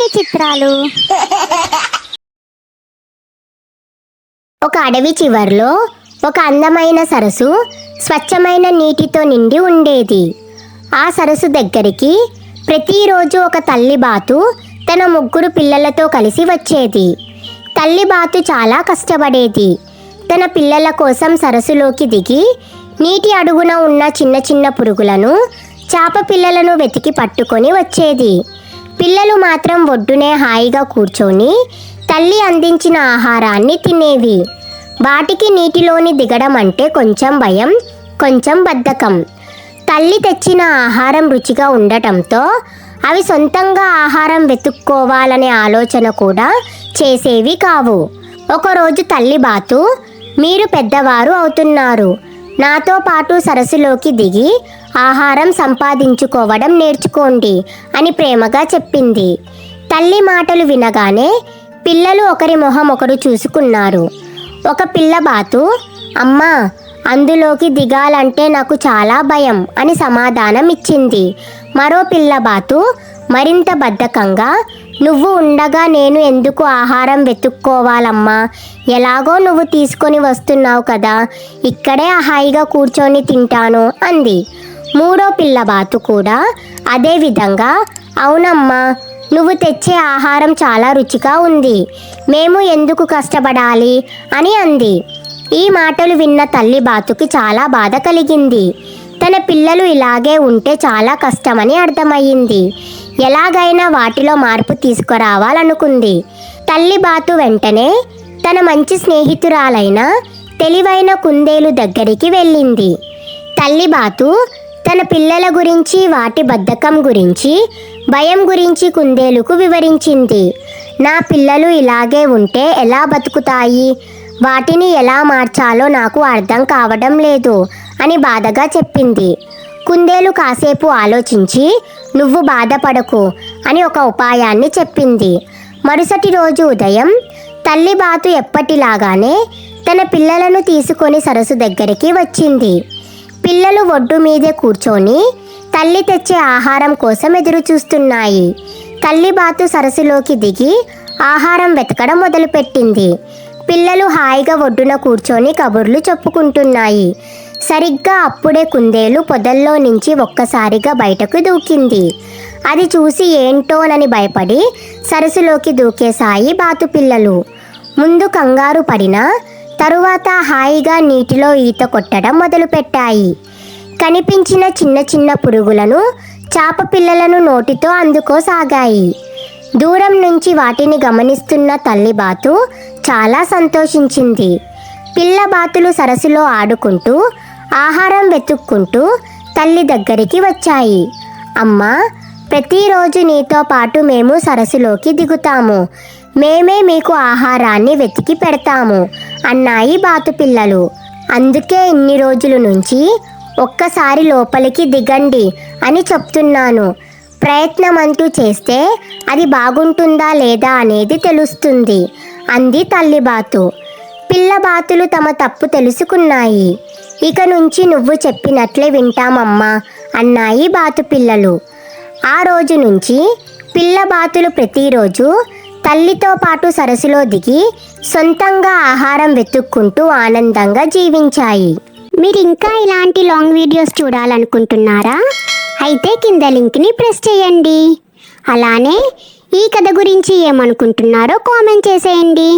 కొన్ని చిత్రాలు? ఒక అడవి చివర్లో ఒక అందమైన సరస్సు స్వచ్ఛమైన నీటితో నిండి ఉండేది. ఆ సరస్సు దగ్గరికి ప్రతిరోజు ఒక తల్లి బాతు తన ముగ్గురు పిల్లలతో కలిసి వచ్చేది. తల్లి బాతు చాలా కష్టపడేది. తన పిల్లల కోసం సరస్సులోకి దిగి నీటి అడుగున ఉన్న చిన్న చిన్న పురుగులను చేప పిల్లలను వెతికి పట్టుకొని వచ్చేది. పిల్లలు మాత్రం ఒడ్డునే హాయిగా కూర్చొని తల్లి అందించిన ఆహారాన్ని తినేవి. వాటికి నీటిలోని దిగడం అంటే కొంచెం భయం కొంచెం బద్ధకం. తల్లి తెచ్చిన ఆహారం రుచిగా ఉండటంతో అవి సొంతంగా ఆహారం వెతుక్కోవాలనే ఆలోచన కూడా చేసేవి కావు. ఒకరోజు తల్లి బాతు మీరు పెద్దవారు అవుతున్నారు. నాతో పాటు సరస్సులోకి దిగి ఆహారం సంపాదించుకోవడం నేర్చుకోండి అని ప్రేమగా చెప్పింది. తల్లి మాటలు వినగానే పిల్లలు ఒకరి మొహం ఒకరు చూసుకున్నారు. ఒక పిల్ల బాతు అమ్మా అందులోకి దిగాలంటే నాకు చాలా భయం అని సమాధానం ఇచ్చింది మరో పిల్ల బాతు మరింత బద్ధకంగా నువ్వు ఉండగా నేను ఎందుకు ఆహారం వెతుక్కోవాలమ్మా? ఎలాగో నువ్వు తీసుకొని వస్తున్నావు కదా ఇక్కడే హాయిగా కూర్చొని తింటాను అంది. మూడో పిల్ల బాతు కూడా అదే విధంగా అవునమ్మా నువ్వు తెచ్చే ఆహారం చాలా రుచిగా ఉంది మేము ఎందుకు కష్టపడాలి? అని అంది. ఈ మాటలు విన్న తల్లి బాతుకి చాలా బాధ కలిగింది. తన పిల్లలు ఇలాగే ఉంటే చాలా కష్టమని అర్థమయ్యింది. ఎలాగైనా వాటిలో మార్పు తీసుకురావాలనుకుంది. తల్లి బాతు వెంటనే తన మంచి స్నేహితురాలైన తెలివైన కుందేలు దగ్గరికి వెళ్ళింది. తల్లి బాతు తన పిల్లల గురించి వాటి బద్ధకం గురించి భయం గురించి కుందేలుకు వివరించింది. నా పిల్లలు ఇలాగే ఉంటే ఎలా బతుకుతాయి? వాటిని ఎలా మార్చాలో నాకు అర్థం కావడం లేదు. అని బాధగా చెప్పింది. కుందేలు కాసేపు ఆలోచించి నువ్వు బాధపడకు అని ఒక ఉపాయాన్ని చెప్పింది. మరుసటి రోజు ఉదయం తల్లి బాతు ఎప్పటిలాగానే తన పిల్లలను తీసుకొని సరస్సు దగ్గరికి వచ్చింది. పిల్లలు ఒడ్డు మీదే కూర్చొని తల్లి తెచ్చే ఆహారం కోసం ఎదురు చూస్తున్నాయి. తల్లి బాతు సరస్సులోకి దిగి ఆహారం వెతకడం మొదలుపెట్టింది. పిల్లలు హాయిగా ఒడ్డున కూర్చొని కబుర్లు చెప్పుకుంటున్నాయి. సరిగ్గా అప్పుడే కుందేలు పొదల్లో నుంచి ఒక్కసారిగా బయటకు దూకింది. అది చూసి ఏంటోనని భయపడి సరస్సులోకి దూకేశాయి బాతు పిల్లలు ముందు కంగారు పడినా తరువాత హాయిగా నీటిలో ఈత కొట్టడం మొదలుపెట్టాయి. కనిపించిన చిన్న చిన్న పురుగులను చాప పిల్లలను నోటితో అందుకోసాగాయి. దూరం నుంచి వాటిని గమనిస్తున్న తల్లి బాతు చాలా సంతోషించింది. పిల్ల బాతులు సరస్సులో ఆడుకుంటూ ఆహారం వెతుక్కుంటూ తల్లి దగ్గరికి వచ్చాయి. అమ్మా ప్రతిరోజు నీతో పాటు మేము సరస్సులోకి దిగుతాము. మేమే మీకు ఆహారాన్ని వెతికి పెడతాము అన్నాయి బాతు పిల్లలు అందుకే ఇన్ని రోజుల నుంచి ఒక్కసారి లోపలికి దిగండి అని చెప్తున్నాను. ప్రయత్నం అంటూ చేస్తే అది బాగుంటుందా లేదా అనేది తెలుస్తుంది అంది తల్లి బాతు. పిల్ల బాతులు తమ తప్పు తెలుసుకున్నాయి. ఇక నుంచి నువ్వు చెప్పినట్లే వింటామమ్మా అన్నాయి బాతు పిల్లలు ఆ రోజు నుంచి పిల్ల బాతులు ప్రతిరోజు తల్లితో పాటు సరస్సులో దిగి సొంతంగా ఆహారం వెతుక్కుంటూ ఆనందంగా జీవించాయి. మీరు ఇంకా ఇలాంటి లాంగ్ వీడియోస్ చూడాలనుకుంటున్నారా? అయితే కింద లింక్ని ప్రెస్ చేయండి. అలానే ఈ కథ గురించి ఏమనుకుంటున్నారో కామెంట్ చేసేయండి.